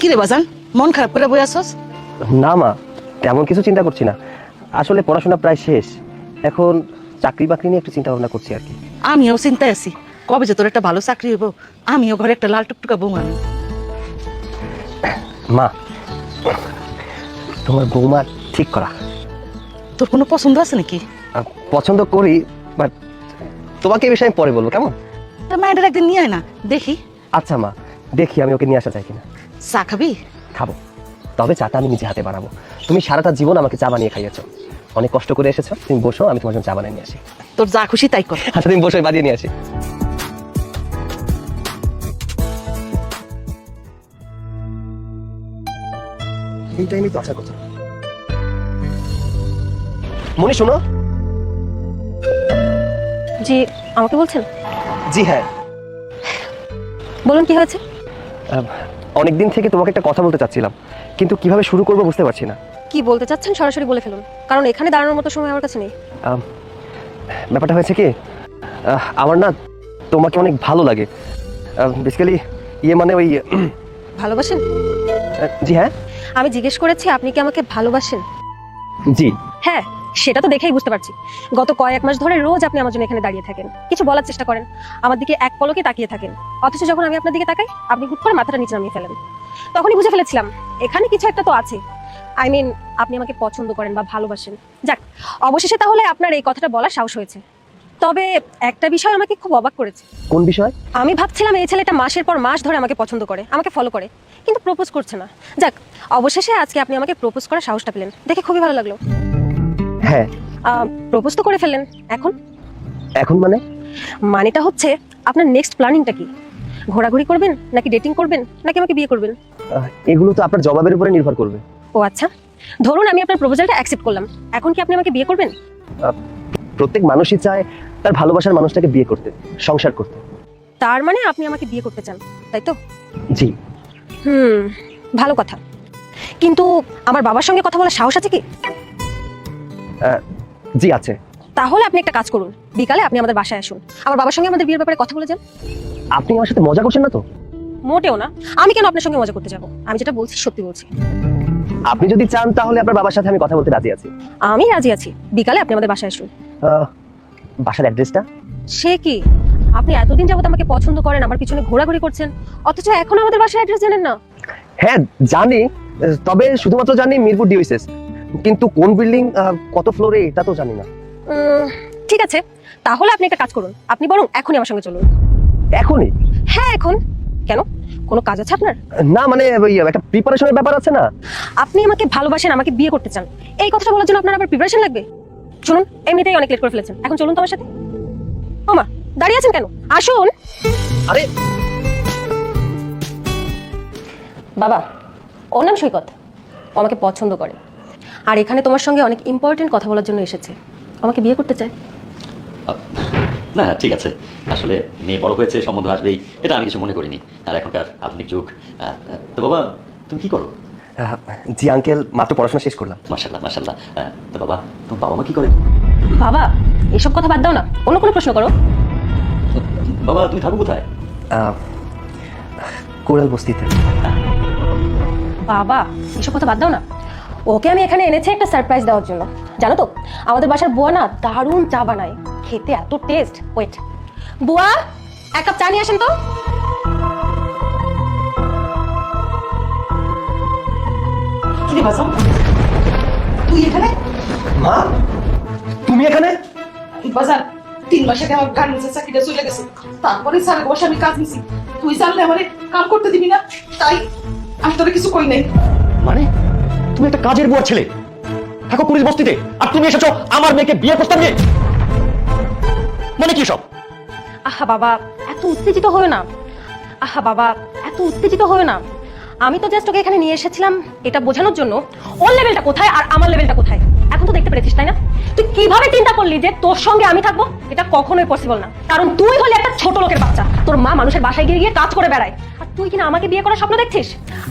কি রে বাজান মন খারাপ করে বই আসস না মা তেমন কিছু চিন্তা করছি না। আসলে পড়াশোনা প্রায় শেষ। এখন চাকরি বাকরি নিয়ে একটু চিন্তা ভাবনা করছি আর কি। আমিও চিন্তায় আছি। কবে যে তোর একটা ভালো চাকরি হইব আমিও ঘরে একটা লাল টুকটুকা বউ আনি মা তোমার বৌমা ঠিক করা। তোর কোনো পছন্দ আছে নাকি? আহ, পছন্দ করি বাট তোমাকে এই বিষয়ে আমি পরে বলব কেমন? মায়ের একদিন নিয়ে আয় না দেখি। আচ্ছা মা দেখি আমি ওকে নিয়ে আসা চাই কিনা। চা খাবি? খাব। তবে চাটা আমি নিজে হাতে বানাবো। তুমি সারাটা জীবন আমাকে চা বানিয়ে খাইয়েছো। অনেক কষ্ট করে এসেছ। তুমি বসো আমি তোমার জন্য চা বানিয়ে নিয়ে আসি। তোর যা খুশি তাই কর। আচ্ছা তুমি বসে বানিয়ে নিয়ে আসি। এই টাইমে তো আশা করছি মনি শোনো। জি আমাকে বলছেন? জি হ্যাঁ। বলুন কি হয়েছে? অনেক দিন থেকে তোমাকে একটা কথা বলতে চাচ্ছিলাম কিন্তু কীভাবে শুরু করব বুঝতে পারছি না। কি বলতে চাচ্ছেন সরাসরি বলে ফেলুন কারণ এখানে দাঁড়ানোর মতো সময় আমার কাছে নেই। আম, ব্যাপারটা হয়েছে কি আহ, আমার না তোমাকে অনেক ভালো লাগে। বেসিক্যালি ইয়ে মানে ওই উম, ভালোবাসেন? আহ, জি হ্যাঁ। আমি জিজ্ঞেস করেছি আপনি কি আমাকে ভালোবাসেন? জি। হ্যাঁ। সেটা তো দেখেই বুঝতে পারছি। গত কয়েক মাস ধরে রোজ আপনি আমার জন্য এখানে দাঁড়িয়ে থাকেন। কিছু বলার চেষ্টা করেন। আমার দিকে এক পলকে তাকিয়ে থাকেন। অথচ যখন আমি আপনার দিকে তাকাই আপনি হুট করে মাথাটা নিচে নামিয়ে ফেলেন। তখনই বুঝে ফেলেছিলাম এখানে কিছু একটা তো আছে। আই মিন আপনি আমাকে পছন্দ করেন বা ভালোবাসেন। যাক অবশেষে তাহলে আপনার এই কথাটা বলার সাহস হয়েছে। তবে একটা বিষয় আমাকে খুব অবাক করেছে। কোন বিষয়? আমি ভাবছিলাম এই ছেলেটা মাসের পর মাস ধরে আমাকে পছন্দ করে আমাকে ফলো করে কিন্তু প্রপোজ করছে না। যাক অবশেষে আজকে আপনি আমাকে প্রপোজ করার সাহসটা পেলেন। দেখে খুবই ভালো লাগল। হ্যাঁ। প্রপোজ তো করে ফেললেন। এখন? এখন মানে? মানেটা হচ্ছে আপনার নেক্সট প্ল্যানিংটা কি? ঘোরাঘুরি করবেন নাকি ডেটিং করবেন নাকি আমাকে বিয়ে করবেন? এগুলো তো আপনার জবাবের উপরে নির্ভর করবে। ও আচ্ছা। ধরুন আমি আপনার প্রপোজালটা অ্যাকসেপ্ট করলাম। এখন কি আপনি আমাকে বিয়ে করবেন? প্রত্যেক মানুষই চায় তার ভালোবাসার মানুষটাকে বিয়ে করতে সংসার করতে। তার মানে আপনি আমাকে বিয়ে করতে চান তাই তো? জি। হুম ভালো কথা। কিন্তু আমার বাবার সঙ্গে কথা বলার সাহস আছে কি? জি আছে। তাহলে আপনি একটা কাজ করুন। বিকালে আপনি আমাদের বাসায় আসুন। আমার বাবার সঙ্গে আমাদের বিয়ের ব্যাপারে কথা বলে যান। আপনি আমার সাথে মজা করছেন না তো? মোটেও না। আমি কেন আপনার সঙ্গে মজা করতে যাব? আমি যেটা বলছি সত্যি বলছি। আপনি যদি চান তাহলে আপনার বাবার সাথে আমি কথা বলতে রাজি আছি। আমি রাজি আছি। বিকালে আপনি আমাদের বাসায় আসুন। বাসার অ্যাড্রেসটা? সে কি? আপনি এতদিন যাবত আমাকে পছন্দ করেন আমার পিছনে ঘোরাঘুরি করছেন। অথচ এখন আমাদের বাসায় অ্যাড্রেস জানেন না। হ্যাঁ জানি। তবে শুধুমাত্র জানি মিরপুর ডিউসেস কিন্তু কোন বিল্ডিং কত ফ্লোরে এটা তো জানি না। ঠিক আছে। তাহলে আপনি একটা কাজ করুন। আপনি বরং এখনই আমার সঙ্গে চলুন। এখনই? হ্যাঁ এখন। কেন? কোনো কাজ আছে আপনার? না মানে একটা প্রিপারেশনের ব্যাপার আছে না? আপনি আমাকে ভালোবাসেন আমাকে বিয়ে করতে চান। এই কথাটা বলার জন্য আপনার আবার প্রিপারেশন লাগবে? শুনুন এমনিতেই অনেক লেট করে ফেলেছেন। এখন চলুন তো আমার সাথে। ওমা দাঁড়িয়ে আছেন কেন? আসুন। আরে! বাবা ওর নাম সৈকত। ও আমাকে পছন্দ করে। আর এখানে তোমার সঙ্গে অনেক ইম্পর্টেন্ট কথা বলার জন্য এসেছে। আমাকে বিয়ে করতে চায়। না ঠিক আছে। আসলে মেয়ে বড় হয়েছে সম্বন্ধ আসবেই এটা আমি কিছু মনে করিনি। আর এখনকার আধুনিক যুগ তো বাবা তুমি কি করো? জি আঙ্কেল মাত্র পড়াশোনা শেষ করলাম। মার্শাল্লাহ আহ, তো বাবা তোমার বাবা মা কি করে? বাবা এসব কথা বাদ দাও না। অন্য কোনো প্রশ্ন করো। বাবা তুমি থাকো কোথায়? আহ, কোরাল বস্তিতে। বাবা এসব কথা বাদ দাও না। ওকে আমি এখানে এনেছি একটা সারপ্রাইজ দেওয়ার জন্য। জানো তো আমাদের বাসার বুয়া না দারুণ চা বানায়। খেতে এত টেস্ট ওয়েট বুয়া এক কাপ চা নিয়ে আসেন তো। তুই এখানে? মা তুমি এখানে? বাজার তিন মাস আগে আমার গার্মেন্টসের চাকরিটা চলে গেছে। তারপরে স্যার বসে আমি কাজ নিছি। তুই জানলে আমারে কাম করতে দিবি না। তাই আমি তোরে কিছু কই নাই। মানে? তুমি একটা কাজের বুয়ার ছেলে। থাকো পুলিশ বস্তিতে, আর তুমি এসেছ আমার মেয়েকে বিয়ে প্রস্তাব নিয়ে। মানে কি সব? আহা বাবা, এত উত্তেজিত হয়ে না। আহা বাবা, এত উত্তেজিত হয়ে না। আমি তো জাস্ট ওকে এখানে নিয়ে এসেছিলাম এটা বোঝানোর জন্য। ওর লেভেলটা কোথায় আর আমার লেভেলটা কোথায়? এখন তো দেখতে পেরেছিস, তাই না? তুই কীভাবে চিন্তা করলি যে তোর সঙ্গে আমি থাকব? এটা কখনোই পসিবল না। কারণ তুই হলে একটা ছোট লোকের বাচ্চা। তোর মা মানুষের বাসায় গিয়ে গিয়ে কাজ করে বেড়ায়। তুই কিনা আমাকে বিয়ে করার স্বপ্ন দেখছিস?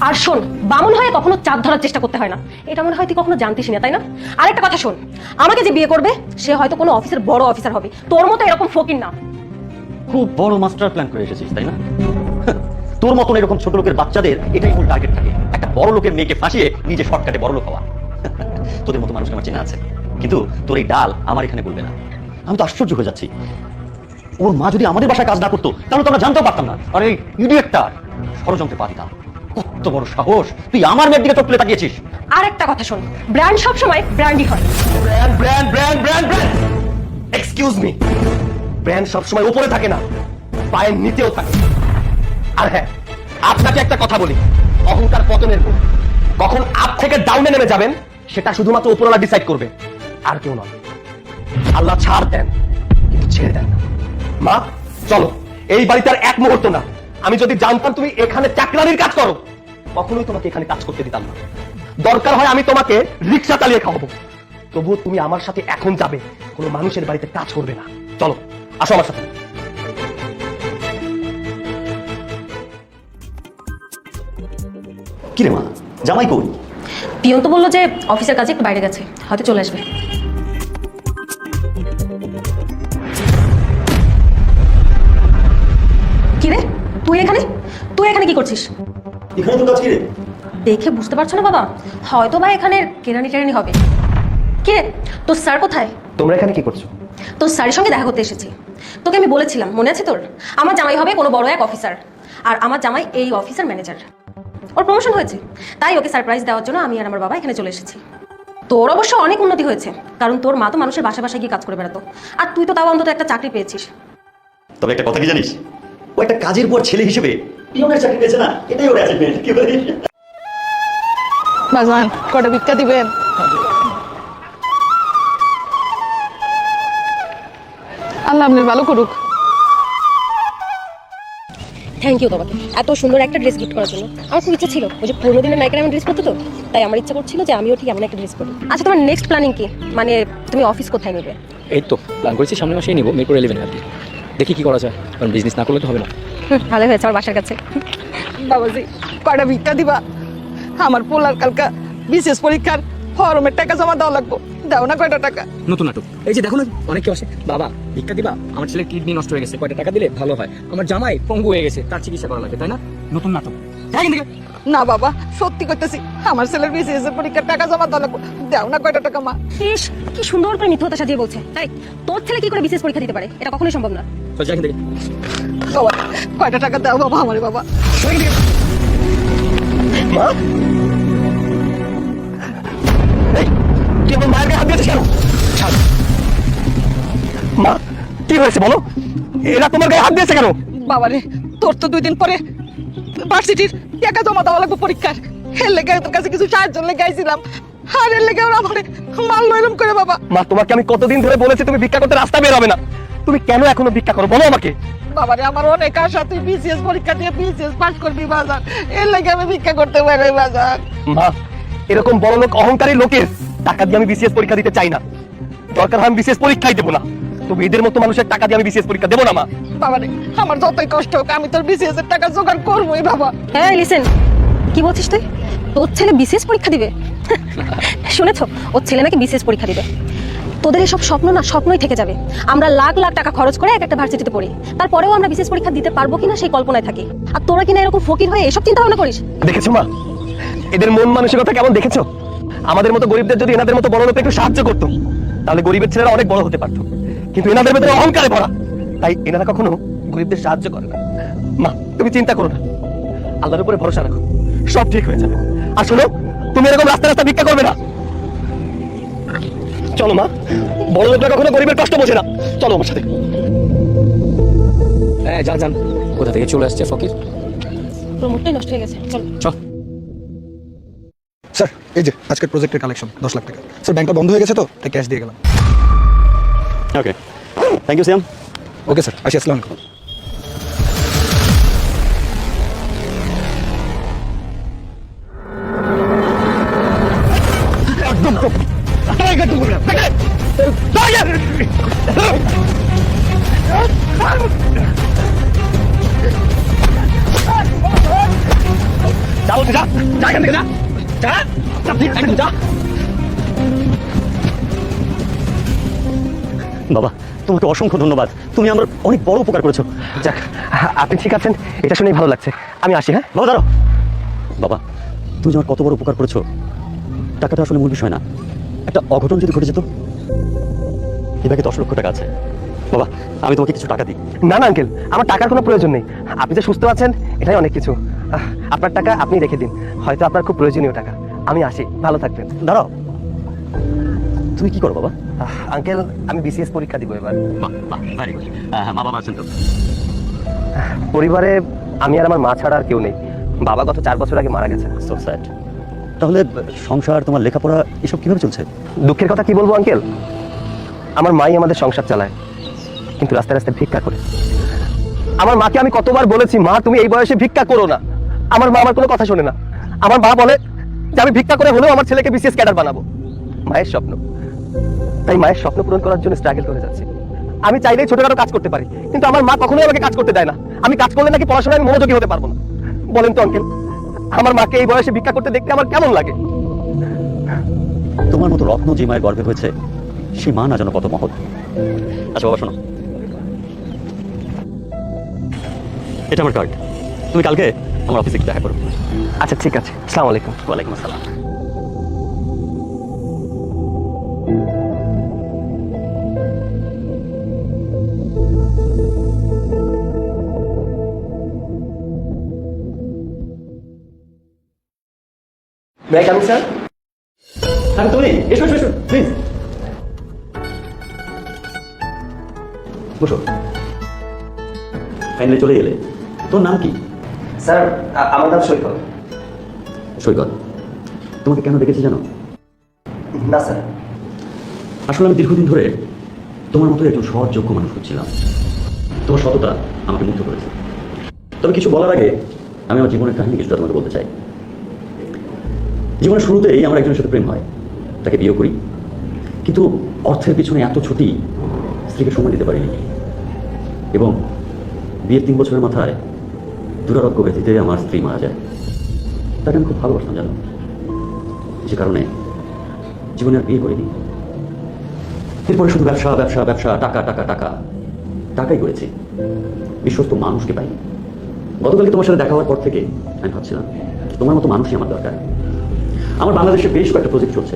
আর শোন, বামুন হয়ে কখনো চাঁদ ধরার চেষ্টা করতে হয় না। এটা মনে হয় তুই কখনো জানতিস না, তাই না? আরেকটা কথা শোন, আমাকে যে বিয়ে করবে, সে হয়তো কোনো অফিসের বড় অফিসার হবে। তোর মতো এরকম ফকির না। খুব বড় মাস্টার প্ল্যান করে এসেছিস, তাই না? তোর মতন এরকম ছোট লোকের বাচ্চাদের এটাই মূল টার্গেট থাকে। একটা বড় লোকের মেয়েকে ফাঁসিয়ে নিজে শর্টকাটে বড় লোক হওয়া। তোদের মতো মানুষ আমার চেনা আছে। কিন্তু তোর এই ডাল আমার এখানে বলবে না। আমি তো আশ্চর্য হয়ে যাচ্ছি। ওর মা যদি আমাদের বাসায় কাজ না করতো তাহলে তো আমরা জানতেও পারতাম না। আর এই ষড়যন্ত্রে পা দিতাম কত বড় সাহস। তুই আমার মেয়ের দিকে চোখ তুলে তাকিয়েছিস। আর একটা কথা শোন ব্র্যান্ড সবসময় ব্র্যান্ডই হয়। Brand brand brand brand brand. Excuse me brand সবসময় উপরে থাকে না পায়ের নিচেও থাকে। আর হ্যাঁ আপনাকে একটা কথা বলি। অহংকার পতনের গুণ। কখন আপ থেকে ডাউনে নেমে যাবেন সেটা শুধুমাত্র উপরওয়ালা ডিসাইড করবে আর কেউ নয়। আল্লাহ ছাড় দেন কিন্তু ছেড়ে দেন মা চলো। এই বাড়িতে আর এক মুহূর্ত না। আমি যদি জানতাম তুমি এখানে চাকরানির কাজ করো কখনোই তোমাকে এখানে কাজ করতে দিতাম না। দরকার হয় আমি তোমাকে রিক্সা চালিয়ে খাওয়াবো। তবুও তুমি আমার সাথে এখন যাবে কোনো মানুষের বাড়িতে কাজ করবে না। চলো আসো আমার সাথে। কি রে মা জামাই কই? পিয়ন তো বলল যে অফিসের কাজে একটু বাইরে গেছে হয়তো চলে আসবে। তুই এখানে? তুই এখানে কি করছিস? এখানে তো কাজ কি রে? দেখে বুঝতে পারছ না বাবা? হয়তো বা এখানে কেরানি টেরানি হবে। কি রে? তোর স্যার কোথায়? তোমরা এখানে কি করছ? তোর স্যারের সঙ্গে দেখা করতে এসেছি। তোকে আমি বলেছিলাম মনে আছে তোর? আমার জামাই হবে কোনো বড় এক অফিসার আর আমার জামাই এই অফিসার ম্যানেজার ওর প্রমোশন হয়েছে। তাই ওকে সারপ্রাইজ দেওয়ার জন্য আমি আর আমার বাবা এখানে চলে এসেছি। তোর অবশ্য অনেক উন্নতি হয়েছে। কারণ তোর মা তো মানুষের বাসা বাসায় গিয়ে কাজ করে বেড়াতো। আর তুই তো তাও অন্তত একটা চাকরি পেয়েছিস। তবে একটা কথা কি জানিস? ও একটা কাজের পর ছেলে হিসেবে পিয়নের চাকরি পেয়েছে না এটাই ওর অ্যাচিভমেন্ট কি বলিস? বাজান কটা ভিক্ষা দিবেন? আল্লাহ আপনি ভালো করুক। থ্যাংক ইউ তোমাকে এত সুন্দর একটা ড্রেস গিফট করার জন্য। আমার খুব ইচ্ছা ছিল। ওই যে পুরোনো দিনের নায়িকার এমন ড্রেস পরতো তো? তাই আমার ইচ্ছা করছিল যে আমিও ঠিক এমন একটা ড্রেস পরি। আচ্ছা তোমার নেক্সট প্ল্যানিং কি? মানে তুমি অফিস কোথায় নেবে? এই তো প্ল্যান করেছি সামনের মাসেই নিবো মিরপুর ইলেভেন আর কি। দেখি কি করা যায়। কারণ বিজনেস না করলে তো হবে না। ভালো হয়েছে আমার বাসার কাছে। বাবাজি কয়টা ভিক্ষা দিবা? আমার পোলার কালকা বিশেষ পরীক্ষার ফরমের টাকা জমা দেওয়া লাগবো। দাও না কয়টা টাকা? নতুন নাটক। এই যে দেখো না অনেকে আসে বাবা ভিক্ষা দিবা? আমার ছেলে কিডনি নষ্ট হয়ে গেছে কয়টা টাকা দিলে ভালো হয়? আমার জামাই পঙ্গু হয়ে গেছে তার চিকিৎসা করা লাগে তাই না? নতুন নাটক। না বাবা সত্যি করতেছি আমার ছেলের বিশেষ পরীক্ষার টাকা জমা লাগবো দাও না কয়টা টাকা মা। ইস কি সুন্দর করে মিথ্যতা সাজিয়ে বলছে। তাই তোর ছেলে কি করে বিশেষ পরীক্ষা দিতে পারে? এটা কখনোই সম্ভব না। বাবা কয়টা টাকা দাও বাবা আমারে বাবা। মা? এই, তুই আমার মায়ের হাত দিয়েছিস কেন? ছাড়। মা কি হয়েছে বলো? এরা তোমার গায়ে হাত দিয়েছে কেন? বাবারে তোর তো দুই দিন পরে ভার্সিটির টাকা জমা দেওয়া লাগবে পরীক্ষার। এর লেগে তোর কাছে কিছু সাহায্য লেগে আইছিলাম আর এর লেগে ওরা আমারে মারলো এরম করে বাবা। মা তোমাকে আমি কতদিন ধরে বলেছি তুমি ভিক্ষা করতে রাস্তা বের হবে না। তুমি কেন এখনও ভিক্ষা করো? বলো আমাকে। বাবারে আমার অনেক আশা। তুই বিসিএস পরীক্ষা দিয়ে বিসিএস পাস করবি বাজার। এর লেগে আমি ভিক্ষা করতে পারি বাজার। মা এরকম বড় লোক অহংকারী লোকের টাকা দিয়ে আমি বিসিএস পরীক্ষা দিতে চাই না। দরকার হয় আমি বিসিএস পরীক্ষাই দেবো না। তবে এদের মতো মানুষের টাকা দিয়ে আমি বিসিএস পরীক্ষা দেবো না মা। বাবারে আমার যতই কষ্ট হোক আমি তোর বিসিএস এর টাকা জোগাড় করবোই বাবা। হ্যাঁ লিসেন কি বলছিস তুই? তোর ছেলে বিশেষ পরীক্ষা দিবে? শুনেছ ওর ছেলে নাকি বিশেষ পরীক্ষা দিবে। তোদের এসব স্বপ্ন না স্বপ্নই থেকে যাবে। আমরা লাখ লাখ টাকা খরচ করে এক একটা ভার্সিটিতে পড়ি। তারপরেও আমরা বিশেষ পরীক্ষা দিতে পারব কিনা সেই কল্পনায় থাকি। আর তোরা কিনা এরকম ফকির হয়ে এসব চিন্তা ভাবনা করিস? দেখেছ মা? এদের মন মানসিকতা কেমন দেখেছ? আমাদের মতো গরিবদের যদি এনাদের মতো বড় লোক একটু সাহায্য করতো তাহলে গরিবের ছেলেরা অনেক বড় হতে পারতো। কিন্তু এনাদের ভেতরে অহংকারে ভরা। তাই এনারা কখনো গরিবদের সাহায্য করে না। মা তুমি চিন্তা করো না। আল্লাহর উপরে ভরসা রাখো। সব ঠিক হয়ে যাবে। আর শোনো তুমি এরকম রাস্তা রাস্তা ভিক্ষা করবে না। চলো মা বড় লোকরা কখনো গরিবের কষ্ট বোঝে না। চলো আমার সাথে। হ্যাঁ যান যান। কোথা থেকে চলে আসছে ফকির? তোর নষ্ট হয়ে গেছে। চল। চল। স্যার এই যে আজকের প্রজেক্টের কালেকশন দশ লাখ টাকা। স্যার ব্যাংকটা বন্ধ হয়ে গেছে তো তাই ক্যাশ দিয়ে গেলাম। Okay thank you Shyam okay sir আসি আসসালাম তোমাকে অসংখ্য ধন্যবাদ। তুমি আমার অনেক বড় উপকার করেছ। যাক আপনি ঠিক আছেন? এটা শুনেই ভালো লাগছে। আমি আসি হ্যাঁ? বাবা দাঁড়াও। বাবা তুমি আমার কত বড় উপকার করেছ টাকাটা আসলে মূল বিষয় না। একটা অঘটন যদি ঘটে যেত এ ব্যাগে দশ লক্ষ টাকা আছে। বাবা আমি তোমাকে কিছু টাকা দিই। না না আঙ্কেল আমার টাকার কোনো প্রয়োজন নেই। আপনি যে সুস্থ আছেন এটাই অনেক কিছু। আপনার টাকা আপনি রেখে দিন। হয়তো আপনার খুব প্রয়োজনীয় টাকা। আমি আসি ভালো থাকবেন। দাঁড়াও। তুমি কি করো বাবা? আঙ্কেল আমি বিসিএস পরীক্ষা দিব এবার। মা বাবা আছেন তো? পরিবারে আমি আর আমার মা ছাড়া আর কেউ নেই। বাবা গত চার বছর আগে মারা গেছে। সো স্যাড তাহলে সংসার তোমার লেখাপড়া এসব কীভাবে চলছে? দুঃখের কথা কি বলব আঙ্কেল আমার মাই আমাদের সংসার চালায় কিন্তু রাস্তায় রাস্তায় ভিক্ষা করে। আমার মাকে আমি কতবার বলেছি মা তুমি এই বয়সে ভিক্ষা করো না। আমার মা আমার কোনো কথা শোনে না। আমার মা বলে যে আমি ভিক্ষা করে হলেও আমার ছেলেকে বিসিএস ক্যাডার বানাবো। মায়ের স্বপ্ন। তাই মায়ের স্বপ্ন পূরণ করার জন্য স্ট্রাগল করে যাচ্ছি। আমি চাইলেই ছোটখাটো কাজ করতে পারি কিন্তু আমার মা কখনোই আমাকে কাজ করতে দেয় না। আমি কাজ করলে নাকি পড়াশোনায় আমি মনোযোগী হতে পারব না। বলেন তো আঙ্কেল আমার মাকে এই বয়সে ভিক্ষা করতে দেখতে আমার কেমন লাগে? তোমার মতো রত্ন যে মায়ের গর্বে হয়েছে সে মা না যেন কত মহৎ। আচ্ছা বাবা শোনো। এটা আমার কার্ড তুমি কালকে আমার অফিসে দেখা করো। আচ্ছা ঠিক আছে। আসসালামু আলাইকুম। ওয়ালাইকুম আসসালাম। মে কামিং স্যার আরে তুমি এসো এসো এসো প্লিজ বসো। ফাইনালি চলে এলে তোর নাম কি? স্যার আমার নাম সৈকত। সৈকত তোমাকে কেন দেখেছি জানো? না স্যার আসলে আমি দীর্ঘদিন ধরে তোমার মতো একজন সৎ যোগ্য মানুষ খুঁজছিলাম তোমার সততা আমাকে মুগ্ধ করেছে। তবে কিছু বলার আগে আমি আমার জীবনের কাহিনী কিছুটা তোমাকে বলতে চাই। জীবনের শুরুতেই আমার একজনের সাথে প্রেম হয়, তাকে বিয়ে করি। কিন্তু অর্থের পিছনে এত ছুটি স্ত্রীকে সময় দিতে পারিনি। এবং বিয়ের তিন বছরের মাথায় দুরারোগ্য ব্যথিতে আমার স্ত্রী মারা যায়। তাকে আমি খুব ভালোবাসতাম, জানো? যে কারণে জীবনে আর বিয়ে করিনি। এরপরে শুধু ব্যবসা ব্যবসা ব্যবসা, টাকা টাকা টাকা, টাকাই করেছি। বিশ্বস্ত মানুষকে পাইনি। গতকালকে তোমার সাথে দেখা হওয়ার পর থেকে আমি ভাবছিলাম তোমার মতো মানুষই আমার দরকার। আমার বাংলাদেশে বেশ কয়েকটা প্রজেক্ট চলছে।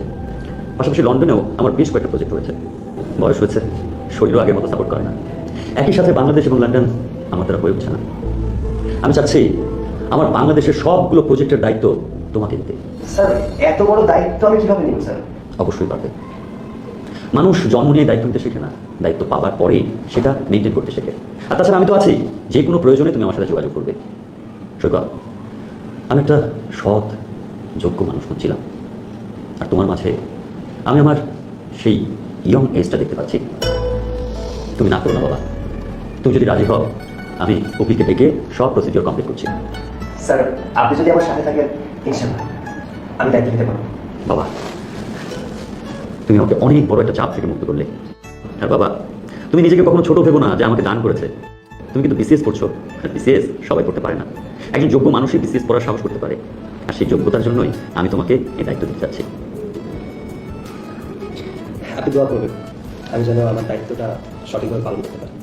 পাশাপাশি লন্ডনেও আমার বেশ কয়েকটা প্রজেক্ট রয়েছে। বয়স হয়েছে শরীরও আগের মতো সাপোর্ট করে না। একই সাথে বাংলাদেশ এবং লন্ডন আমার দ্বারা হয়ে উঠছে না। আমি চাচ্ছি আমার বাংলাদেশের সবগুলো প্রজেক্টের দায়িত্ব তোমাকে দিতে। স্যার এত বড় দায়িত্ব আমি কীভাবে নিব স্যার? অবশ্যই পারবে। মানুষ জন্ম নিয়ে দায়িত্ব নিতে শেখে না। দায়িত্ব পাওয়ার পরেই সেটা মেনটেন করতে শেখে। আর তাছাড়া আমি তো আছি যে কোনো প্রয়োজনে তুমি আমার সাথে যোগাযোগ করবে। সৈকত আমি একটা সৎ যোগ্য মানুষ খুঁজছিলাম আর তোমার মাঝে আমি আমার সেই ইয়ং এজটা দেখতে পাচ্ছি। তুমি না করো না বাবা। তুমি যদি রাজি হও আমি অফিসকে ডেকে সব প্রসিডিওর কমপ্লিট করছি। স্যার আপনি যদি আমার সাথে থাকেন ইনশাল্লাহ আমি দায়িত্ব নিতে পারব। বাবা তুমি আমাকে অনেক বড় একটা চাপ থেকে মুক্ত করলে। আর বাবা তুমি নিজেকে কখনো ছোট ভেবো না যে আমাকে দান করেছে। তুমি কিন্তু বিসিএস করছ আর বিসিএস সবাই করতে পারে না। একজন যোগ্য মানুষই বিসিএস পড়ার সাহস করতে পারে। আর সেই যোগ্যতার জন্যই আমি তোমাকে এই দায়িত্ব দিতে চাচ্ছি আপনি দোয়া করবেন আমি যেন আমার দায়িত্বটা সঠিকভাবে পালন করতে পারি।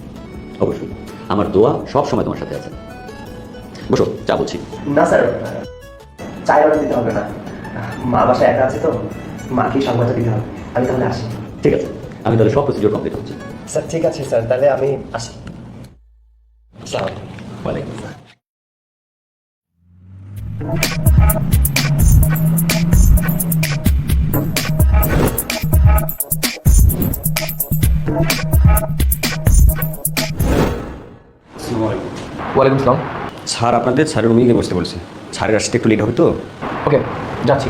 অবশ্যই। আমার দোয়া সব সময় তোমার সাথে আছে। বসো চা বলছি। না স্যার চাই অর্ডার দিতে হবে না। মা বাসায় একা আছে তো মাকেই সংবাদটা দিতে হবে। আমি তাহলে আসি। ঠিক আছে আমি তাহলে সব প্রসিডিওর কমপ্লিট হচ্ছে স্যার ঠিক আছে স্যার তাহলে আমি আসি। আসসালামু ওয়ালাইকুম আসসালাম। স্যার আপনাদের স্যারের রুমে গিয়ে বসতে বলছে। স্যারের আসতে একটু লেট হবে তো? ওকে যাচ্ছি।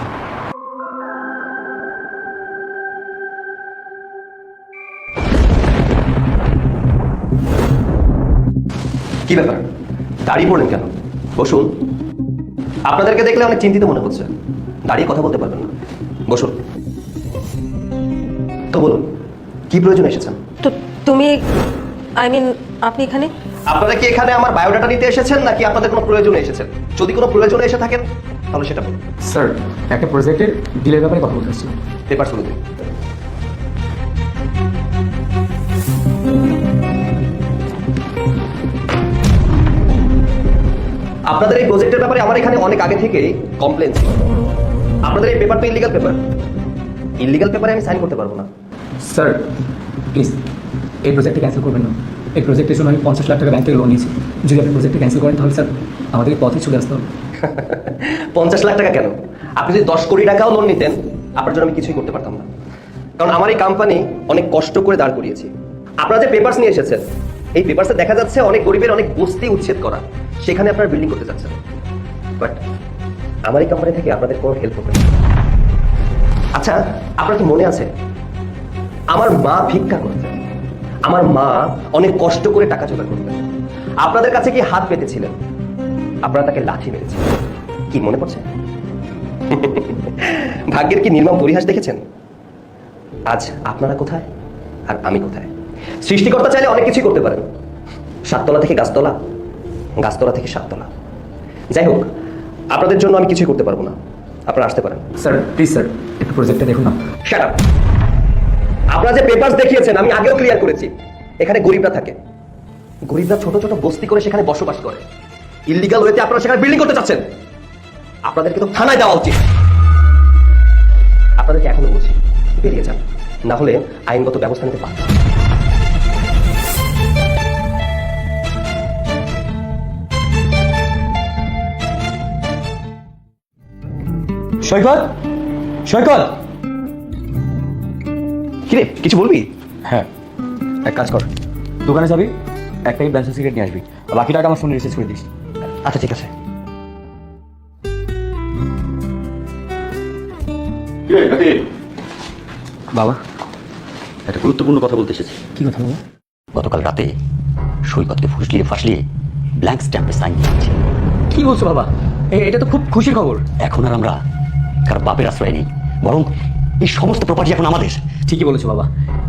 কি ব্যাপার? দাঁড়িয়ে পড়লেন কেন? বসুন। আপনাদেরকে দেখলে অনেক চিন্তিত মনে হচ্ছে। দাঁড়িয়ে কথা বলতে পারবেন না। বসুন। তো বলুন কি প্রয়োজন এসেছেন? তো তুমি আই মিন আপনি এখানে? আপনারা কি এখানে আমার বায়োডাটা নিতে এসেছেন নাকি আপনাদের কোনো প্রয়োজনে এসেছেন? যদি কোনো প্রয়োজনে এসে থাকেন তাহলে সেটা বলুন। স্যার একটা প্রজেক্টের ডিলের ব্যাপারে কথা বলতে আসছিলাম পেপার শুরুতে আপনাদের এই প্রজেক্টের ব্যাপারে আমার এখানে অনেক আগে থেকে কমপ্লেন ছিল। আপনাদের এই পেপার তো ইলিগাল পেপার ইলিগাল পেপারে আমি সাইন করতে পারব না। স্যার প্লিজ এই প্রজেক্টটা ক্যান্সেল করবেন না। এই প্রজেক্টের জন্য আমি পঞ্চাশ লাখ টাকা ব্যাংক থেকে লোন নিয়েছি। যদি আপনি প্রজেক্টটা ক্যান্সেল করেন, তাহলে স্যার আমাদেরকে পথে চলে আসতে হবে। পঞ্চাশ লাখ টাকা কেন? আপনি যদি দশ কোটি টাকাও লোন নিতেন, আপনার জন্য আমি কিছুই করতে পারতাম না। কারণ আমার এই কোম্পানি অনেক কষ্ট করে দাঁড় করিয়েছি। আপনারা যে পেপারস নিয়ে এসেছেন, এই পেপারসে দেখা যাচ্ছে অনেক গরিবের অনেক বস্তি উচ্ছেদ করা। সেখানে আপনারা বিল্ডিং করতে যাচ্ছেন। বাট আমার এই কোম্পানি থেকে আপনাদের কোনো হেল্প হবে আচ্ছা আপনার কি মনে আছে? আমার মা ভিক্ষা করতেন। আমার মা অনেক কষ্ট করে টাকা জোগাড় করতেন। আপনাদের কাছে কি হাত পেতেছিলেন? আপনারা তাকে লাঠি মেরেছেন। কি মনে পড়ছে? ভাগ্যের কি নির্মম পরিহাস দেখেছেন? আজ আপনারা কোথায়? আর আমি কোথায়? সৃষ্টিকর্তা চাইলে অনেক কিছুই করতে পারেন। সাততলা থেকে গাছতলা গাছতলা থেকে সাততলা। যাই হোক আপনাদের জন্য আমি কিছুই করতে পারব না। আপনারা আসতে পারেন। স্যার প্লিজ স্যার একটু প্রজেক্টটা দেখুন না. আপনারা যে পেপারস দেখিয়েছেন, আমি আগেও ক্লিয়ার করেছি। এখানে গরিবরা থাকে। গরিবরা ছোট ছোট বস্তি করে সেখানে বসবাস করে। ইলিগাল ওয়েতে আপনারা সেখানে বিল্ডিং করতে চাচ্ছেন। আপনাদেরকে তো থানায় দেওয়া উচিত। আপনাদেরকে এখনও বলছি, বেরিয়ে যান। না হলে আইনগত ব্যবস্থা নিতে পারবেন সৈকত? সৈকত? কিরে কিছু বলবি? হ্যাঁ। এক কাজ কর। দোকানে যাবি একটাই ব্যান্সার সিগারেট নিয়ে আসবি। বাকি টাকা আমার ফোনে রিচার্জ করে দিস। আচ্ছা ঠিক আছে। বাবা। একটা গুরুত্বপূর্ণ কথা বলতে এসেছি। কি কথা বাবা গতকাল রাতে সৈকতকে ফুসলিয়ে ফাসলিয়ে ব্ল্যাঙ্ক স্ট্যাম্পে সাইন দিয়েছে কি বলছো বাবা? এটা তো খুব খুশির খবর। এখন আর আমরা কারও বাপের আশ্রয় নেই বরং এই সমস্ত প্রপার্টি এখন আমাদের। ঠিকই বলেছ বাবা।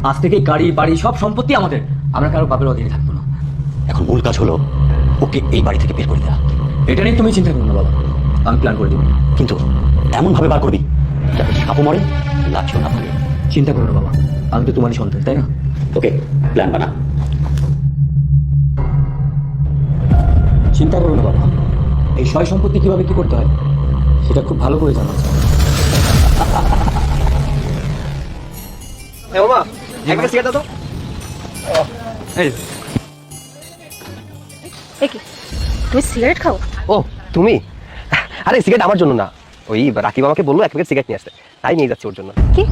আজ থেকে গাড়ি বাড়ি সব সম্পত্তি আমাদের। আমরা কারও বাপের অধীনে থাকব না। এখন মূল কাজ হলো ওকে এই বাড়ি থেকে বের করে দেওয়া এটা নিয়ে তুমি চিন্তা করো না বাবা। আমি প্ল্যান করে দেবো। কিন্তু এমনভাবে বার করবি যাতে সাপও মরে লাঠিও না ভাঙে। চিন্তা করো না বাবা। আমি তো তোমারই সন্তান তাই না? ওকে প্ল্যান বানা। চিন্তা করো না বাবা। এই সয় সম্পত্তি কীভাবে কি করতে হয় সেটা খুব ভালো করে জানা এ মামা একটা সিগারেট দাও এই। এ কি? তুমি সিগারেট খাও? ও তুমি? আরে সিগারেট আমার জন্য না। ওই রাকিব আমাকে বলল এক প্যাকেট সিগারেট নিয়ে আসতে। তাই নিয়ে যাচ্ছি ওর জন্য। কি?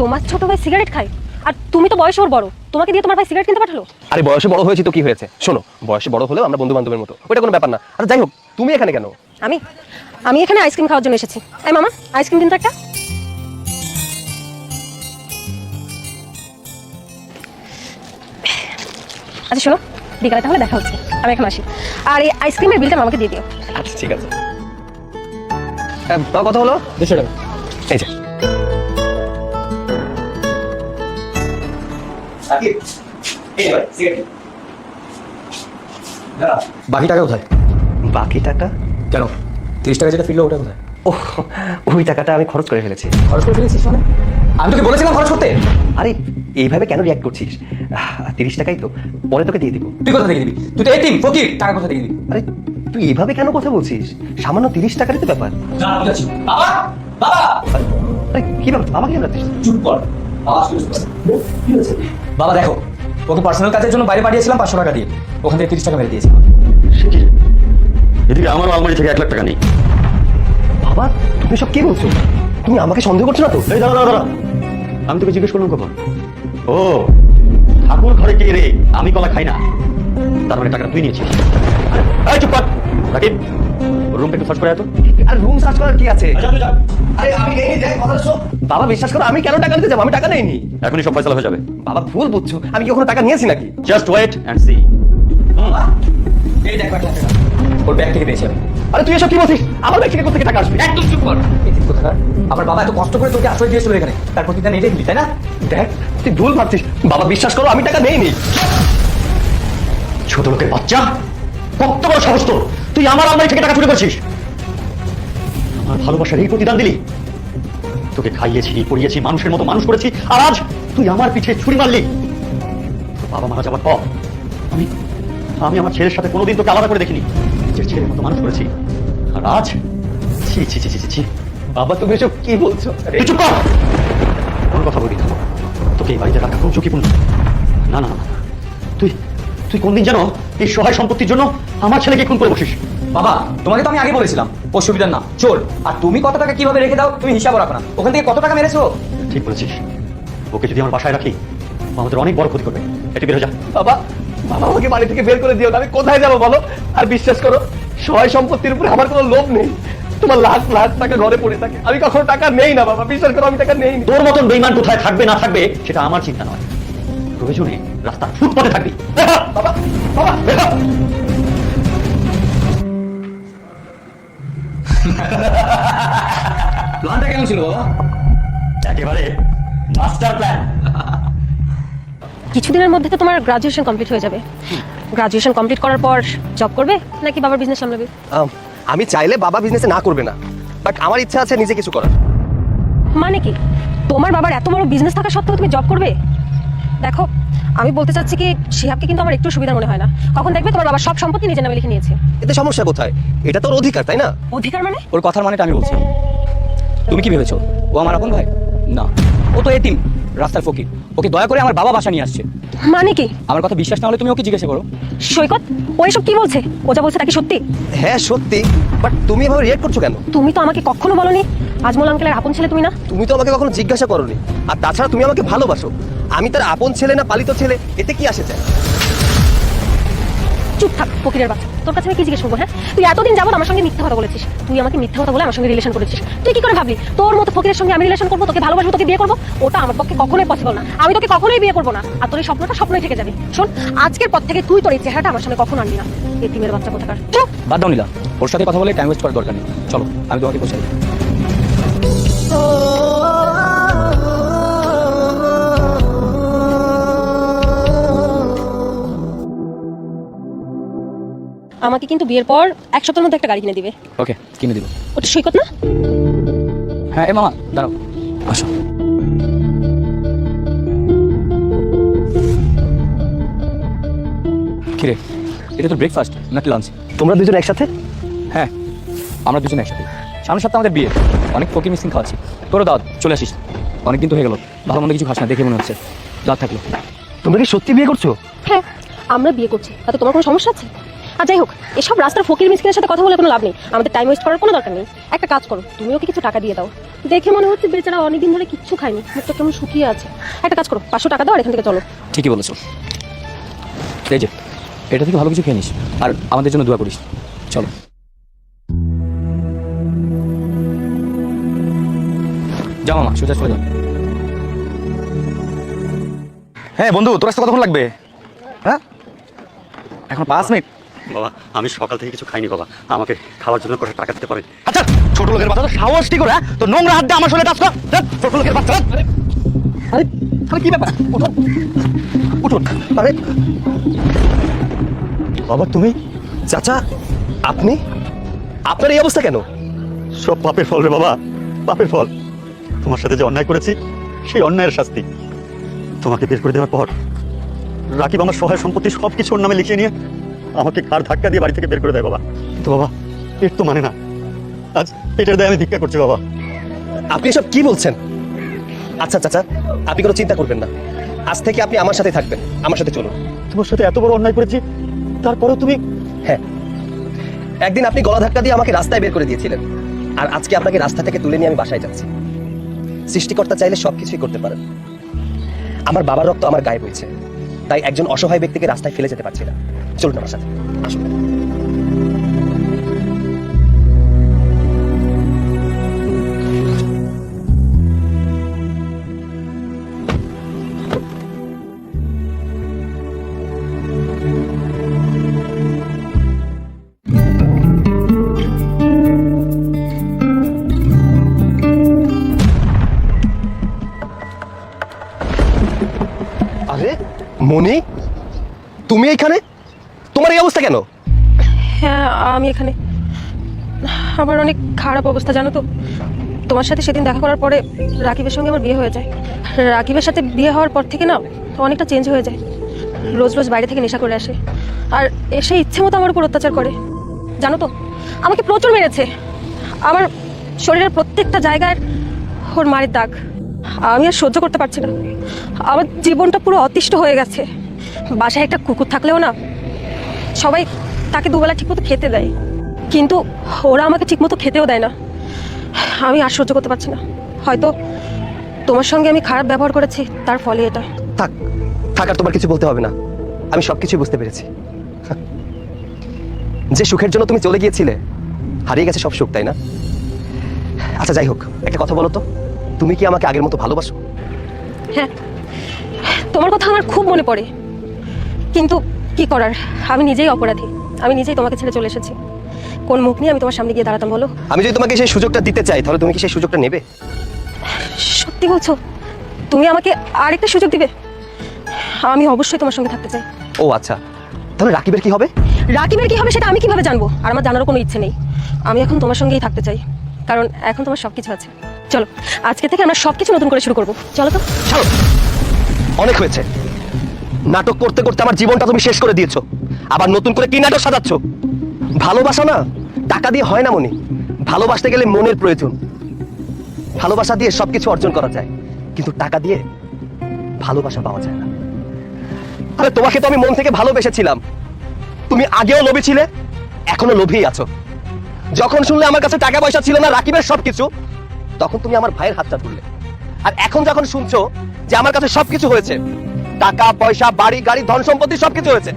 তোমার ছোট ভাই সিগারেট খায়? আর তুমি তো বয়স ওর বড়। তোমাকে দিয়ে তোমার ভাই সিগারেট কিনতে পাঠালো? আরে বয়সে বড় হয়েছি তো কি হয়েছে? শোনো বয়সে বড় হলেও আমরা বন্ধু বান্ধবের মতো। ওটা কোনো ব্যাপার না। আচ্ছা যাই হোক তুমি এখানে কেন? আমি আমি এখানে আইসক্রিম খাওয়ার জন্য এসেছি। এই মামা আইসক্রিম দিন তো একটা? আচ্ছা শোনো বিকালে তাহলে দেখা হচ্ছে। আমি এখন আসি। আর এই আইসক্রিমের বিলটা আমাকে দিয়ে দিও। আচ্ছা ঠিক আছে। কথা হলো দেড়শো টাকা। এই যে। বাকি টাকা কোথায়? বাকি টাকা? কেন? তিরিশ টাকা যেটা ফিরলো ওটা কোথায়? ও ওই টাকাটা আমি খরচ করে ফেলেছি। খরচ করে ফেলেছিস মানে? আমি তোকে বলেছিলাম খরচ করতে। আরে এইভাবে কেন রিয়াক্ট করছিস? তিরিশ টাকাই তো। পরে তোকে দিয়ে দিব। তুই কোথা থেকে দিবি তুই তো এতিম ফকির টাকা কোথা থেকে দিবি আরে তুই এইভাবে কেন কথা বলছিস? সামান্য তিরিশ টাকারই তো ব্যাপার। বাবা বাবা! আরে কি ব্যাপার? কেন চুপ কর। বাবা দেখো ওকে পার্সোনাল কাজের জন্য বাইরে পাঠিয়েছিলাম পাঁচশো টাকা দিয়ে। ওখান থেকে তিরিশ টাকা মেরে দিয়েছি। এদিকে আমার আলমারি থেকে এক লাখ টাকা নেই। বাবা তুমি সব কি বলছো? তুমি আমাকে সন্দেহ করছ না তো? এই দাঁড়া দাঁড়া দাঁড়া। আমি তোকে জিজ্ঞেস করলাম কখন? ও ঠাকুর ঘরে কে রে? আমি কলা খাই না। তার মানে টাকা তুই নিয়েছিস। এই চুপ কর। রাকিব রুমটা একটু সার্চ করে এত আর রুম সার্চ করার কি আছে? আরে আমি নেই যাই কথা শোনো। বাবা বিশ্বাস করো আমি কেন টাকা নিতে যাব? আমি টাকা নেইনি। এখনই সব ফয়সালা হয়ে যাবে। বাবা ভুল বুঝছ। আমি কি ওখানে টাকা নিয়েছি নাকি? জাস্ট ওয়েট অ্যান্ড সি এই দেখো টাকা ওর ব্যাগ থেকে পেয়েছি আমি আরে তুই এসব কি বলছিস? আমার ব্যাগ থেকে কোথেকে টাকা আসবে? একদম চুপ কর। কোথাকার? আমার বাবা এত কষ্ট করে তোকে আশ্রয় দিয়েছিল এখানে। তার প্রতিদান এটাই দিলি তাই না? দেখ তুই ভুল ভাবছিস। বাবা বিশ্বাস করো আমি টাকা নেইনি ছোট লোকের বাচ্চা কত বড় সাহস তোর। তুই আমার আলমারি থেকে টাকা চুরি করছিস। আমার ভালোবাসার এই প্রতিদান দিলি। তোকে খাইয়েছি পড়িয়েছি মানুষের মতো মানুষ করেছি আর আজ তুই আমার পিঠে ছুরি মারলি। বাবা মারা যাওয়ার পর আমি আমি আমার ছেলের সাথে কোনোদিন তোকে আলাদা করে দেখিনি। নিজের ছেলের মতো মানুষ করেছি। আর আজ ছি ছি ছি ছি ছি, বাবা তুমি এসব কি বলছো? চুপ কর! কোনো কথা বলবি না। তোকে এই বাড়িতে রাখা খুব ঝুঁকিপূর্ণ। না না না। তুই তুই কোনদিন জানো এই সহায় সম্পত্তির জন্য আমার ছেলেকে খুন করে বসিস? বাবা তোমাকে তো আমি আগে বলেছিলাম অসুবিধার না চোর। আর তুমি কত টাকা কীভাবে রেখে দাও তুমি হিসাব রাখো না। ওখান থেকে কত টাকা মেরেছো? ঠিক বলেছিস। ওকে যদি আমার বাসায় রাখি আমাদের অনেক বড় ক্ষতি করবে। এটা বেরো যা। বাবা বাবা আমাকে বাড়ি থেকে বের করে দিও না আমি কোথায় যাব বলো? আর বিশ্বাস করো সহায় সম্পত্তির উপরে আমার কোনো লোভ নেই। তোমার লাখ লাখ টাকা ঘরে পড়ে থাকে। আমি কখনো টাকা নেই না বাবা বিশ্বাস করো আমি টাকা নেই তোর মতন বেইমান কোথায় থাকবে না থাকবে সেটা আমার চিন্তা নয়। প্রয়োজনে রাস্তার ফুটপাতে থাকবি। বাবা বাবা প্ল্যানটা কেমন ছিল বাবা? একেবারে মাস্টার প্ল্যান কিছুদিনের মধ্যে তো তোমার গ্রাজুয়েশন কমপ্লিট হয়ে যাবে। গ্রাজুয়েশন কমপ্লিট করার পর জব করবে নাকি বাবার বিজনেস সামলাবে? আম, আমি চাইলে বাবা বিজনেসে না করবে না। বাট আমার ইচ্ছা আছে নিজে কিছু করার। মানে কি? তোমার বাবার এত বড় বিজনেস থাকা সত্ত্বেও তুমি জব করবে? দেখো আমি বলতে চাচ্ছি কি শিহাবকে কিন্তু আমার একটু সুবিধা মনে হয় না। কখন দেখবে তোমার বাবা সব সম্পত্তি নিজের নামে লিখে নিয়েছে? এতে সমস্যা কোথায়? এটা তোর অধিকার তাই না? অধিকার মানে? ওর কথার মানেটা আমি বলছি। তুমি কি ভেবেছো? ও আমার আপন ভাই? না। ও তো এতিম। রাস্তার ফকির। ওকে দয়া করে আমার বাবা বাসা নিয়ে আসছে। মানে কি? আমার কথা বিশ্বাস না হলে তুমি ওকে জিজ্ঞাসা করো। সৈকত ও এসব কি বলছে? ও যা বলছে তা কি সত্যি? হ্যাঁ সত্যি। বাট তুমি এভাবে রিয়েক্ট করছ কেন? তুমি তো আমাকে কখনো বলনি। আজমল আঙ্কেলের আপন ছেলে তুমি না? তুমি তো আমাকে কখনো জিজ্ঞাসা করোনি। আর তাছাড়া তুমি আমাকে ভালোবাসো। আমি তার আপন ছেলে না পালিত ছেলে। এতে কি আসে যায়? চুপ থাক, ফকিরের বাচ্চা। তোর কাছে আমি কি জিজ্ঞেস করব হ্যাঁ? তুই এতদিন যাবত আমার সঙ্গে মিথ্যা কথা বলেছিস। তুই আমাকে মিথ্যা কথা বলে আমার সঙ্গে রিলেশন করেছিস। তুই কি করে ভাবলি? তোর মতো ফকিরের সঙ্গে আমি রিলেশন করব, তোকে ভালোবাসবো, তোকে বিয়ে করব? ওটা আমার পক্ষে কখনোই পসিবল না। আমি তোকে কখনোই বিয়ে করব না। আর তোর এই স্বপ্নটা স্বপ্নই থেকে যাবে। শোন, আজকের পর থেকে তুই তোর এই চেহারাটা আমার সঙ্গে কখনো আনবি না। এই টিমের বাচ্চা কোথাকার? বাদ দাও নীলা। ওর সাথে কথা বলে টাইম ওয়েস্ট করার দরকার নেই। চলো, আমি তোমাকে পৌঁছাই আমাকে কিন্তু বিয়ের পর এক সপ্তাহের মধ্যে একটা গাড়ি কিনে দিবে। ওকে কিনে দিব। ওটা সৈকত না? হ্যাঁ এ মামা দাঁড়াও। আসো। কিরে এটা তো ব্রেকফাস্ট নাকি লাঞ্চ তোমরা দুজন একসাথে? হ্যাঁ আমরা দুজন একসাথে। সামনের সপ্তাহে আমাদের বিয়ে। অনেক ফকির মিসিং খাওয়াচ্ছি। তোরও দাওয়াত চলে আসিস। অনেক দিন তো হয়ে গেল। ভালো মন্দ কিছু খাস না দেখে মনে হচ্ছে। দাঁত থাকল। তোমরা কি সত্যি বিয়ে করছ? হ্যাঁ আমরা বিয়ে করছি। তাতে তোমার কোনো সমস্যা আছে? আর যাই হোক এসব রাস্তার ফকির মিসকিনের সাথে কথা বলে কোনো লাভ নেই। আমাদের টাইম ওয়েস্ট করার কোনো দরকার নেই। একটা কাজ করো তুমি ওকে কিছু টাকা দিয়ে দাও। দেখে মনে হচ্ছে বেচারা অনেকদিন ধরে কিচ্ছু খায়নি মুখটা কেমন শুকিয়ে আছে। একটা কাজ করো পাঁচশো টাকা দাও আর এখান থেকে চলো। ঠিকই বলেছ। এই যে এটা থেকে ভালো কিছু খেয়ে নিস। আর আমাদের জন্য দোয়া করিস। চলো। যাও মামা সোজা চলে যাও। হ্যাঁ বন্ধু তোর আসতে কতক্ষণ লাগবে? হ্যাঁ? এখন পাঁচ মিনিট। বাবা আমি সকাল থেকে কিছু খাইনি বাবা। আমাকে খাওয়ার জন্য কত টাকা দিতে পারেন আচ্ছা ছোট লোকের বাচ্চা তো সাহস কি করে হ্যাঁ তো নোংরা হাত দিয়ে আমার শরীরে টাচ কর। ছোট লোকের বাচ্চা আরে আরে কি ব্যাপার? উঠুন উঠুন আরে। বাবা তুমি? চাচা আপনি? আপনার এই অবস্থা কেন? সব পাপের ফল রে বাবা পাপের ফল। তোমার সাথে যে অন্যায় করেছি সেই অন্যায়ের শাস্তি। তোমাকে বের করে দেওয়ার পর রাকিব আমার সহায় সম্পত্তি সব কিছু ওর নামে লিখিয়ে নিয়ে আমাকে ঘাড় ধাক্কা দিয়ে বাড়ি থেকে বের করে দেয় বাবা। তো বাবা পেট তো মানে না। আজ পেটের দায় আমি ভিক্ষা করছি বাবা। আপনি এসব কি বলছেন? আচ্ছা চাচা আপনি কোনো চিন্তা করবেন না। আজ থেকে আপনি আমার সাথে থাকবেন। আমার সাথে চলুন। তোমার সাথে এত বড় অন্যায় করেছি তারপরেও তুমি হ্যাঁ। একদিন আপনি গলা ধাক্কা দিয়ে আমাকে রাস্তায় বের করে দিয়েছিলেন। আর আজকে আপনাকে রাস্তা থেকে তুলে নিয়ে আমি বাসায় যাচ্ছি। সৃষ্টিকর্তা চাইলে সবকিছুই করতে পারেন। আমার বাবার রক্ত আমার গায়ে বইছে। তাই একজন অসহায় ব্যক্তিকে রাস্তায় ফেলে যেতে পারছি না। চলুন আমার সাথে। আসুন আরে মনি, তুমি এখানে? তোমার এই অবস্থা কেন? হ্যাঁ আমি এখানে। আমার অনেক খারাপ অবস্থা, জানো তো। তোমার সাথে সেদিন দেখা করার পরে রাকিবের সঙ্গে আমার বিয়ে হয়ে যায়। রাকিবের সাথে বিয়ে হওয়ার পর থেকে না, অনেকটা চেঞ্জ হয়ে যায়। রোজ রোজ বাইরে থেকে নেশা করে আসে। আর এসে ইচ্ছে মতো আমার উপর অত্যাচার করে। জানো তো, আমাকে প্রচুর মেরেছে। আমার শরীরের প্রত্যেকটা জায়গায় ওর মারের দাগ। আমি আর সহ্য করতে পারছি না। আমার জীবনটা পুরো অতিষ্ঠ হয়ে গেছে। বাসায় একটা কুকুর থাকলেও না, সবাই তাকে দুবেলা ঠিকমতো খেতে দেয়। কিন্তু ওরা আমাকে ঠিকমতো খেতেও দেয় না। আমি আর সহ্য করতে পারছি না। হয়তো তোমার সঙ্গে আমি খারাপ ব্যবহার করেছি, তার ফলে এটা। থাক থাক, আর তোমার কিছু বলতে হবে না। আমি সবকিছুই বুঝতে পেরেছি। যে সুখের জন্য তুমি চলে গিয়েছিলে, হারিয়ে গেছে সব সুখ, তাই না? আচ্ছা যাই হোক, একটা কথা বলো তো। তুমি কি আমাকে আগের মতো ভালোবাসো? হ্যাঁ তোমার কথা আমার খুব মনে পড়ে। কিন্তু কি করার? আমি নিজেই অপরাধী। আমি নিজেই তোমাকে ছেড়ে চলে এসেছি। কোন মুখ নিয়ে আমি তোমার সামনে গিয়ে দাঁড়াতাম বলো? আমি যদি তোমাকে সেই সুযোগটা দিতে চাই তাহলে তুমি কি সেই সুযোগটা নেবে? সত্যি বলছো? তুমি আমাকে আরেকটা সুযোগ দিবে? আমি অবশ্যই তোমার সঙ্গে থাকতে চাই। ও আচ্ছা। তাহলে রাকিবের কি হবে? রাকিবের কি হবে সেটা আমি কীভাবে জানব? আর আমার জানারও কোনো ইচ্ছে নেই। আমি এখন তোমার সঙ্গেই থাকতে চাই। কারণ এখন তোমার সব কিছু আছে। চলো, আজকে থেকে আমরা সব কিছু নতুন করে শুরু করব। চলো তো। ছাড়ো। অনেক হয়েছে। নাটক করতে করতে আমার জীবনটা তুমি শেষ করে দিয়েছ। আবার নতুন করে কি নাটক সাজাচ্ছ? ভালোবাসা না? টাকা দিয়ে হয় না মনে। ভালোবাসতে গেলে মনের প্রয়োজন। ভালোবাসা দিয়ে সবকিছু অর্জন করা যায়। কিন্তু টাকা দিয়ে ভালোবাসা পাওয়া যায় না। আরে, তোমাকে তো আমি মন থেকে ভালোবেসেছিলাম। তুমি আগেও লোভী ছিলে, এখনও লোভী আছো। যখন শুনলে আমার কাছে টাকা পয়সা ছিল না, রাকিবের সবকিছু তখন তুমি আমার ভাইয়ের হাতটা ধরলে। আর এখন যখন শুনছো যে আমার কাছে সবকিছু হয়েছে, টাকা, পয়সা, বাড়ি, গাড়ি, ধন সম্পত্তি, সবকিছু হয়েছে,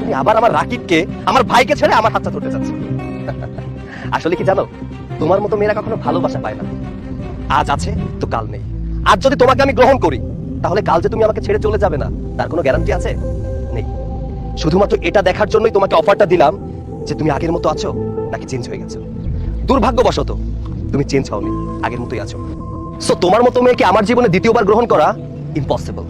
তুমি আবার আমার রাকিবকে, আমার ভাইকে ছেড়ে আমার হাতটা ধরতে চাচ্ছ। আসলে কি জানো, তোমার মতো মেয়েরা কখনো ভালোবাসা পায় না। আজ আছে, তো কাল নেই। আজ যদি তোমাকে আমি গ্রহণ করি, তাহলে কাল যে তুমি আমাকে ছেড়ে চলে যাবে না, তার কোনো গ্যারান্টি আছে? নেই। শুধুমাত্র এটা দেখার জন্যই তোমাকে অফারটা দিলাম যে তুমি আগের মতো আছো, নাকি চেঞ্জ হয়ে গেছো। দুর্ভাগ্যবশত তুমি চেঞ্জ হওনি, আগের মতোই আছো। সো তোমার মতো মেয়েকে আমার জীবনে দ্বিতীয়বার গ্রহণ করা ইম্পসিবল